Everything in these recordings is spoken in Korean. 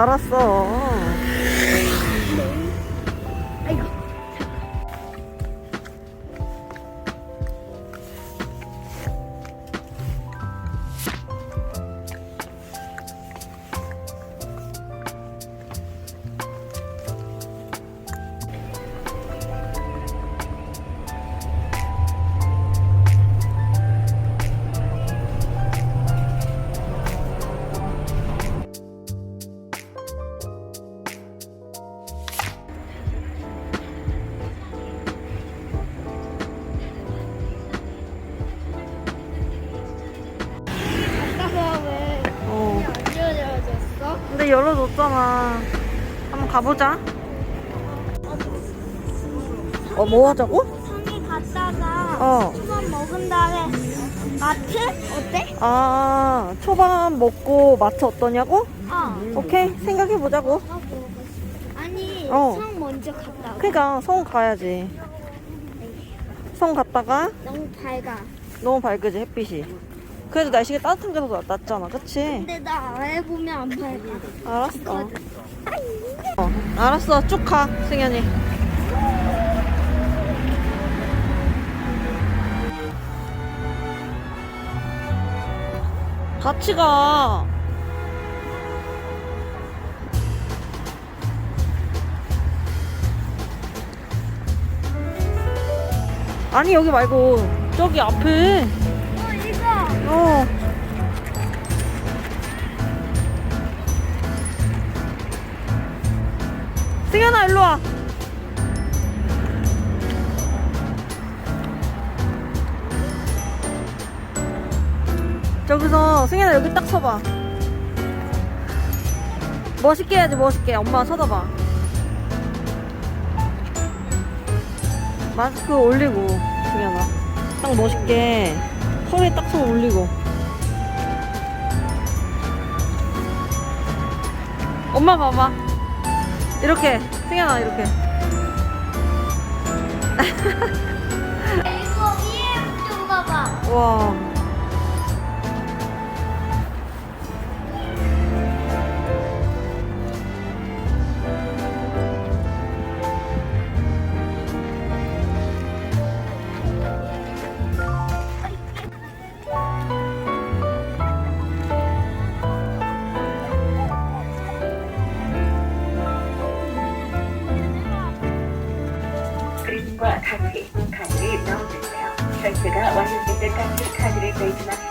알았어. 열어줬잖아. 한번 가보자. 어, 뭐 하자고? 성이 갔다가 어. 초밥 먹은 다음에 마트 어때? 아, 초밥 먹고 마트 어떠냐고? 어. 오케이, 생각해보자고. 아니 어. 성 먼저 갔다. 와. 그니까, 성 가야지. 성 갔다가 너무 밝아. 너무 밝으지, 햇빛이. 그래도 날씨가 따뜻한 게 더 낫잖아, 그치? 근데 나 아래 보면 안 밝아. 알았어. 어, 알았어, 쭉 가, 승현이. 같이 가. 아니, 여기 말고, 저기 앞에. 어. 승현아 일로 와. 저기서 승현아 여기 딱 서봐. 멋있게 해야지 멋있게. 엄마 쳐다봐. 마스크 올리고 승현아. 딱 멋있게 허리에 딱 손 올리고. 엄마 봐봐. 이렇게 승현아 이렇게. 이거 위에 좀 봐봐. 와. 넣어주세요. 결제가 완료될 때까지 카드를 빼지 마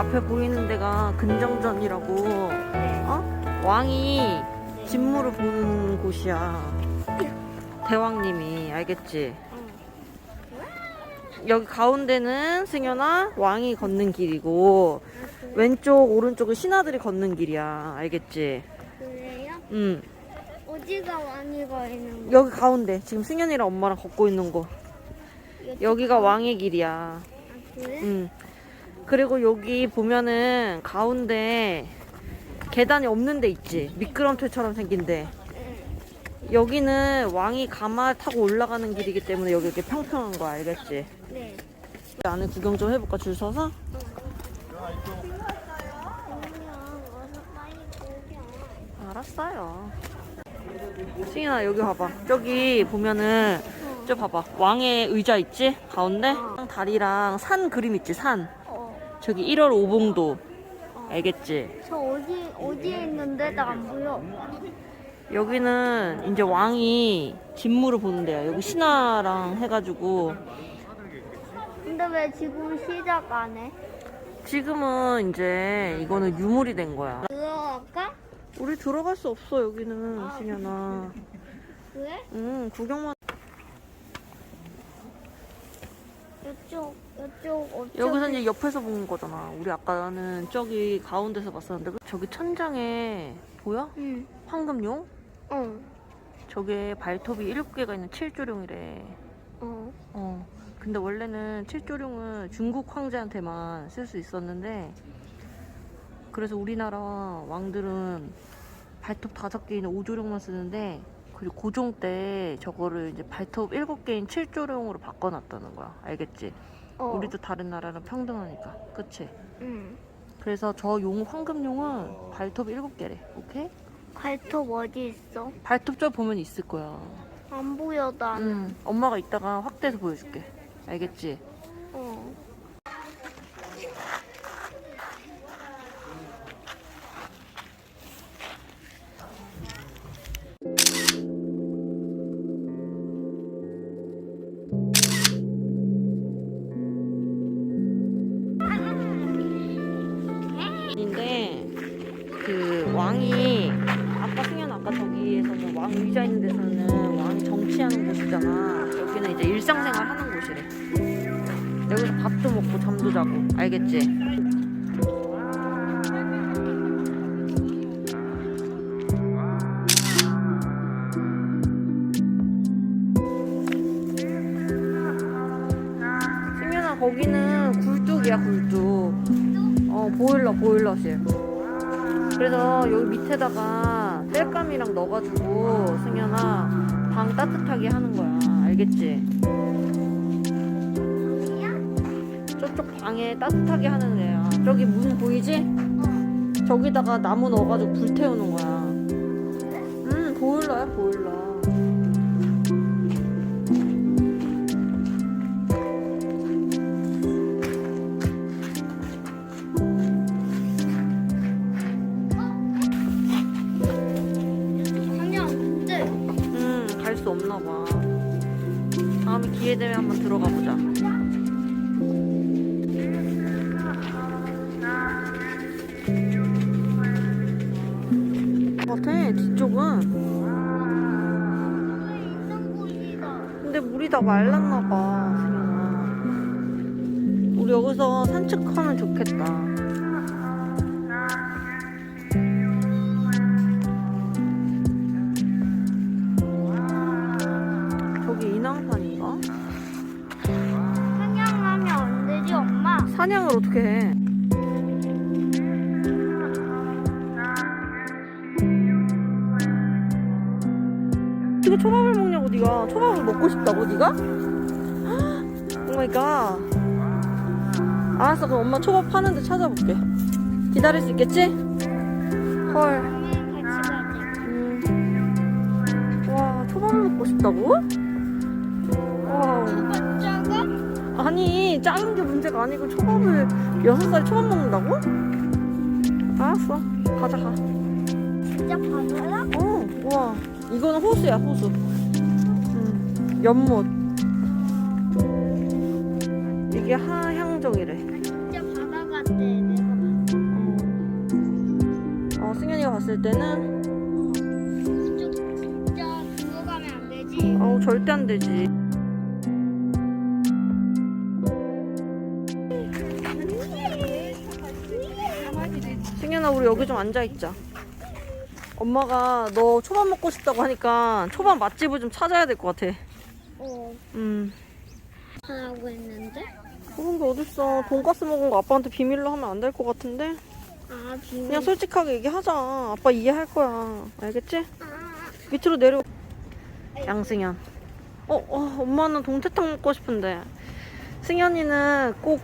앞에 보이는 데가 근정전이라고, 네. 어? 왕이 진무를 보는 곳이야. 대왕님이, 알겠지? 여기 가운데는 승현아 왕이 걷는 길이고 왼쪽 오른쪽은 신하들이 걷는 길이야 알겠지? 응. 어디가 왕이 가 있는 거? 여기 가운데. 지금 승현이랑 엄마랑 걷고 있는 곳. 여기가 왕의 길이야. 아, 그래? 응. 그리고 여기 보면은 가운데 계단이 없는 데 있지. 미끄럼틀처럼 생긴 데. 응. 여기는 왕이 가마 타고 올라가는 길이기 때문에 여기 이렇게 평평한 거야. 알겠지? 네. 안에 구경 좀 해볼까? 줄 서서? 알았어요. 승현아 여기 봐봐. 저기 보면은 저 봐봐. 왕의 의자 있지? 가운데? 다리랑 산 그림 있지? 산. 어. 저기 1월 오봉도. 알겠지? 저 어디 어디에 있는데 나 안 보여. 여기는 이제 왕이 진무를 보는 데야. 여기 신하랑 해가지고 근데 왜 지금 시작 안 해? 지금은 이제 이거는 유물이 된 거야. 들어갈까? 우리 들어갈 수 없어 여기는 승현아. 그래? 응 구경만. 이쪽 이쪽 어쩌 여기서 이제 옆에서 본 거잖아. 우리 아까는 저기 가운데서 봤었는데 그- 저기 천장에 보여? 응. 황금용? 어. 저게 발톱이 일곱 개가 있는 칠조룡이래. 어. 어. 근데 원래는 칠조룡은 중국 황제한테만 쓸 수 있었는데 그래서 우리나라 왕들은 발톱 다섯 개 있는 오조룡만 쓰는데 그리고 고종 때 저거를 이제 발톱 일곱 개인 칠조룡으로 바꿔놨다는 거야. 알겠지? 어. 우리도 다른 나라랑 평등하니까. 그치? 응. 그래서 저 용, 황금용은 발톱 일곱 개래. 오케이? 발톱 어디 있어? 발톱 저 보면 있을 거야. 안 보여 나는. 응. 엄마가 이따가 확대해서 보여줄게. 알겠지? 어. 알겠지? 승현아 거기는 굴뚝이야 굴뚝. 어 보일러 보일러실 그래서 여기 밑에다가 땔감이랑 넣어가지고 승현아 방 따뜻하게 하는 거야 알겠지? 방에 따뜻하게 하는 애야. 저기 문 보이지? 저기다가 나무 넣어가지고 불 태우는 거야. 음 보일러야 보일러. 그냥 근데 음갈 수 없나 봐. 다음에 기회 되면 한번 들어가 보자 같아 뒤쪽은. 근데 물이 다 말랐나 봐 승현아 우리 여기서 산책하면 좋겠다 저기 인왕산인가? 사냥하면 안 되지 엄마? 사냥을 어떻게 해 초밥을 먹냐고 네가 초밥을 먹고 싶다고 네가? 오마이갓 알았어 그럼 엄마 초밥 파는 데 찾아볼게 기다릴 수 있겠지? 헐. 음. 와 초밥을 먹고 싶다고? 와? 아니 작은 게 문제가 아니고 초밥을 여섯 살에 초밥 먹는다고? 알았어 가자 가 진짜 바다야? 어, 와, 이거는 호수야, 호수. 음, 연못. 이게 하향정이래. 진짜 바다 같대 내가 어, 승현이가 봤을 때는, 진짜 그거 가면 안 되지. 어우, 절대 안 되지. 승현아, 우리 여기 좀 앉아있자. 엄마가 너 초밥 먹고 싶다고 하니까 초밥 맛집을 좀 찾아야 될 것 같아. 어, 음. 하라고 했는데? 그런 게 어딨어. 돈가스 먹은 거 아빠한테 비밀로 하면 안 될 것 같은데? 아, 비밀. 그냥 솔직하게 얘기하자. 아빠 이해할 거야. 알겠지? 아, 밑으로 내려. 양승현. 어, 어, 엄마는 동태탕 먹고 싶은데. 승현이는 꼭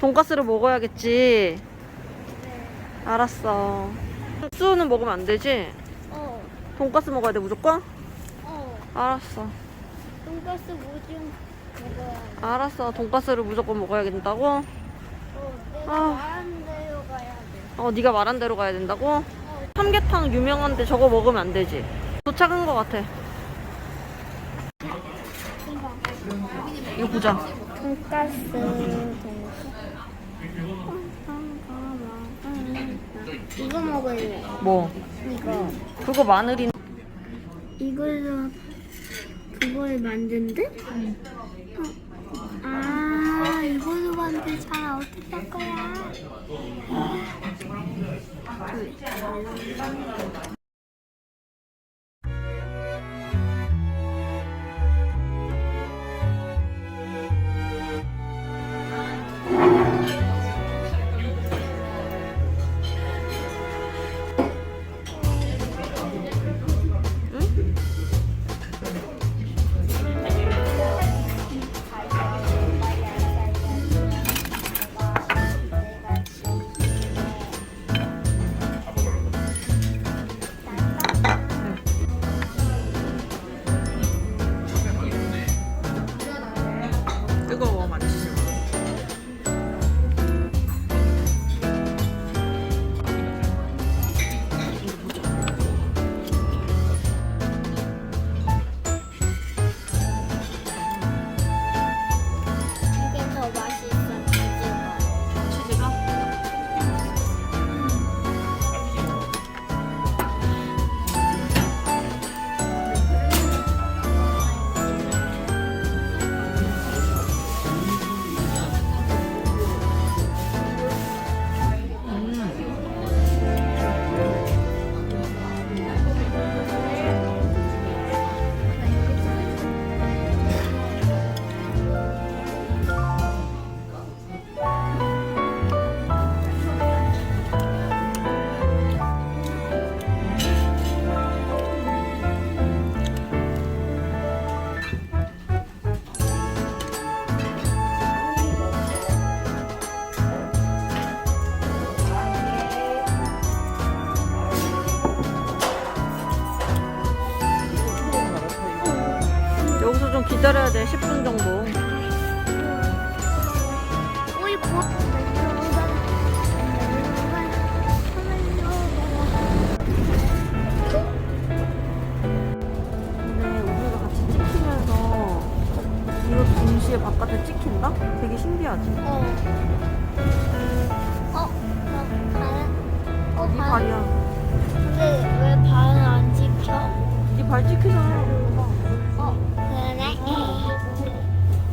돈가스를 먹어야겠지. 네. 알았어. 수는 먹으면 안 되지? 어, 돈가스 먹어야 돼, 무조건? 어. 알았어. 돈가스 뭐좀 먹어야 돼. 알았어. 돈가스를 무조건 먹어야 된다고? 어, 내가 아. 말한 대로 가야 돼. 어, 네가 말한 대로 가야 된다고? 어, 삼계탕 유명한데 저거 먹으면 안 되지. 도착한 것 같아. 이거 보자. 돈가스, 돈가스. 이거 먹을래. 뭐? 이거. 그거 마늘이 이걸로 그걸 만든대? 어. 아, 이걸로 만들잖아. 어떻게 할 거야? 뜨 동시에 바깥에 찍힌다? 되게 신기하지? 어. 어, 나 발. 어, 네 발. 발이야. 근데 왜 발은 안 지켜? 네발 찍히잖아. 어.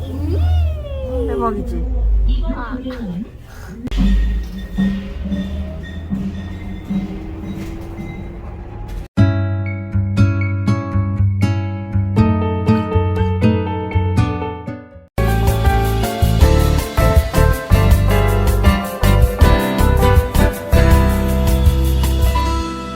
음. 대박이지? 안 되네.